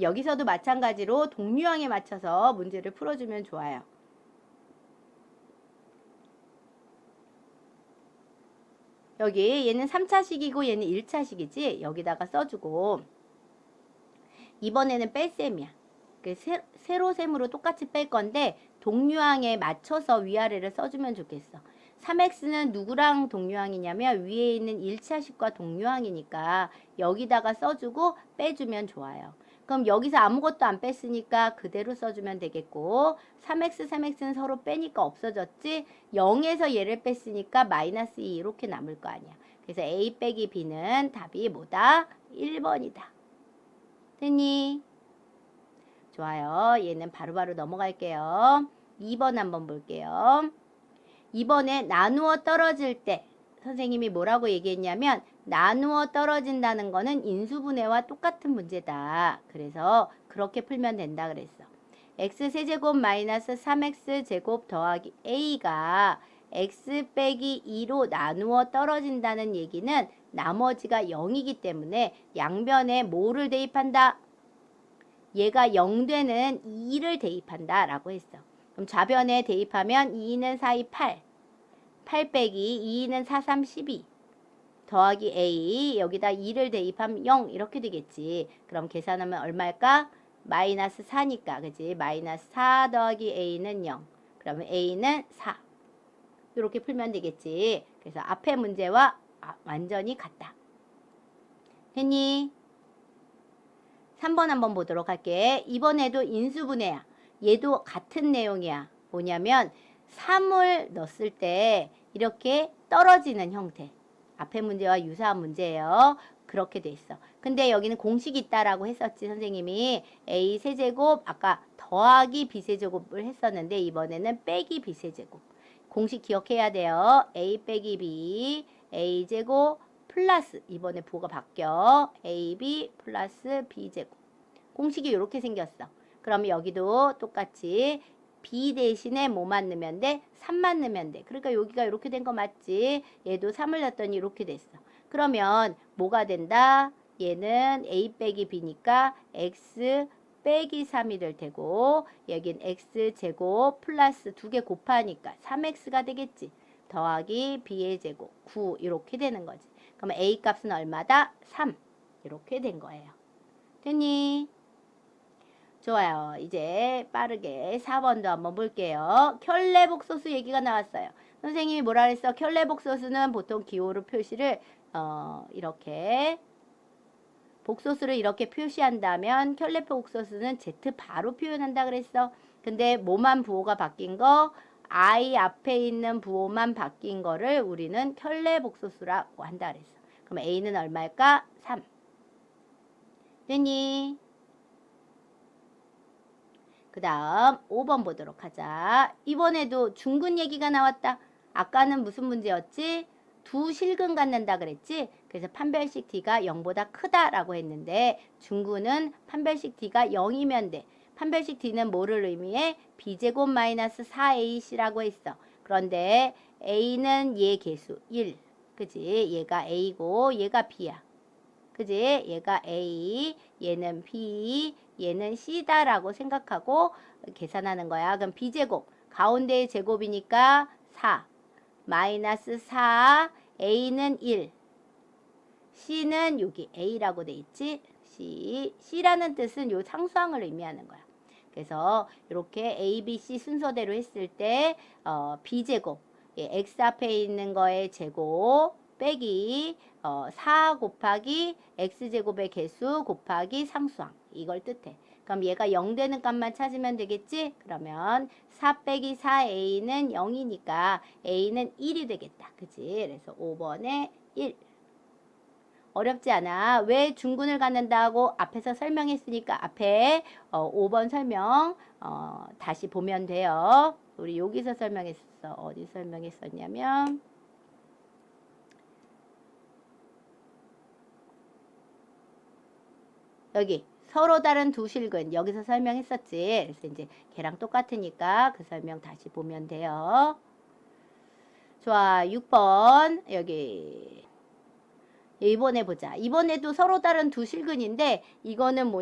여기서도 마찬가지로 동류항에 맞춰서 문제를 풀어주면 좋아요. 여기 얘는 3차식이고 얘는 1차식이지 여기다가 써주고 이번에는 뺄셈이야. 그 세, 세로 셈으로 똑같이 뺄 건데 동류항에 맞춰서 위아래를 써주면 좋겠어. 3x는 누구랑 동류항이냐면 위에 있는 1차식과 동류항이니까 여기다가 써주고 빼주면 좋아요. 그럼 여기서 아무것도 안 뺐으니까 그대로 써주면 되겠고 3x, 3x는 서로 빼니까 없어졌지 0에서 얘를 뺐으니까 마이너스 2 이렇게 남을 거 아니야. 그래서 a 빼기 b는 답이 뭐다? 1번이다. 됐니? 좋아요. 얘는 바로바로 넘어갈게요. 2번 한번 볼게요. 이번에 나누어 떨어질 때 선생님이 뭐라고 얘기했냐면 나누어 떨어진다는 거는 인수분해와 똑같은 문제다. 그래서 그렇게 풀면 된다 그랬어. x세제곱 마이너스 3x제곱 더하기 a가 x 빼기 2로 나누어 떨어진다는 얘기는 나머지가 0이기 때문에 양변에 뭐를 대입한다? 얘가 0되는 2를 대입한다 라고 했어. 그럼 좌변에 대입하면 2는 4, 2, 8. 8 빼기 2는 4, 3, 12. 더하기 a 여기다 2를 대입하면 0 이렇게 되겠지. 그럼 계산하면 얼마일까? 마이너스 4니까 그지? 마이너스 4 더하기 a는 0. 그러면 a는 4. 이렇게 풀면 되겠지. 그래서 앞에 문제와 아, 완전히 같다. 했니? 3번 한번 보도록 할게. 이번에도 인수분해야. 얘도 같은 내용이야. 뭐냐면 3을 넣었을 때 이렇게 떨어지는 형태. 앞에 문제와 유사한 문제예요. 그렇게 돼 있어. 근데 여기는 공식이 있다라고 했었지 선생님이 a 세제곱 아까 더하기 b 세제곱을 했었는데 이번에는 빼기 b 세제곱. 공식 기억해야 돼요. a 빼기 b a 제곱 플러스 이번에 부호가 바뀌어 ab 플러스 b 제곱. 공식이 이렇게 생겼어. 그러면 여기도 똑같이 b 대신에 뭐만 넣으면 돼? 3만 넣으면 돼. 그러니까 여기가 이렇게 된 거 맞지? 얘도 3을 넣었더니 이렇게 됐어. 그러면 뭐가 된다? 얘는 a 빼기 b니까 x 빼기 3이 될 테고 여긴 x 제곱 플러스 두 개 곱하니까 3x가 되겠지. 더하기 b의 제곱 9 이렇게 되는 거지. 그러면 a 값은 얼마다? 3 이렇게 된 거예요. 됐니? 좋아요. 이제 빠르게 4번도 한번 볼게요. 켤레복소수 얘기가 나왔어요. 선생님이 뭐라 그랬어? 켤레복소수는 보통 기호로 표시를 어, 이렇게 복소수를 이렇게 표시한다면 켤레복소수는 Z 바로 표현한다 그랬어. 근데 뭐만 부호가 바뀐 거 I 앞에 있는 부호만 바뀐 거를 우리는 켤레복소수라고 한다 그랬어. 그럼 A는 얼마일까? 3. 됐니? 그 다음 5번 보도록 하자. 이번에도 중근 얘기가 나왔다. 아까는 무슨 문제였지? 두 실근 갖는다 그랬지? 그래서 판별식 D가 0보다 크다라고 했는데 중근은 판별식 D가 0이면 돼. 판별식 D는 뭐를 의미해? B제곱 마이너스 4AC라고 했어. 그런데 A는 얘 개수 1. 그지? 얘가 A고 얘가 B야. 그지? 얘가 A, 얘는 B, 얘는 C다라고 생각하고 계산하는 거야. 그럼 B제곱, 가운데의 제곱이니까 4, 마이너스 4, A는 1, C는 여기 A라고 돼 있지? C, C라는 뜻은 요 상수항을 의미하는 거야. 그래서 이렇게 A, B, C 순서대로 했을 때 어, B제곱, 예, X 앞에 있는 거의 제곱 빼기 어, 4 곱하기 x제곱의 개수 곱하기 상수항 이걸 뜻해. 그럼 얘가 0 되는 값만 찾으면 되겠지? 그러면 4 빼기 4a는 0이니까 a는 1이 되겠다. 그치? 그래서 5번에 1. 어렵지 않아. 왜 중군을 갖는다고 앞에서 설명했으니까 앞에 어, 5번 설명 어, 다시 보면 돼요. 우리 여기서 설명했어. 어디 설명했었냐면 여기 서로 다른 두 실근 여기서 설명했었지. 그래서 이제 걔랑 똑같으니까 그 설명 다시 보면 돼요. 좋아. 6번 여기 이번에 보자. 이번에도 서로 다른 두 실근인데 이거는 뭐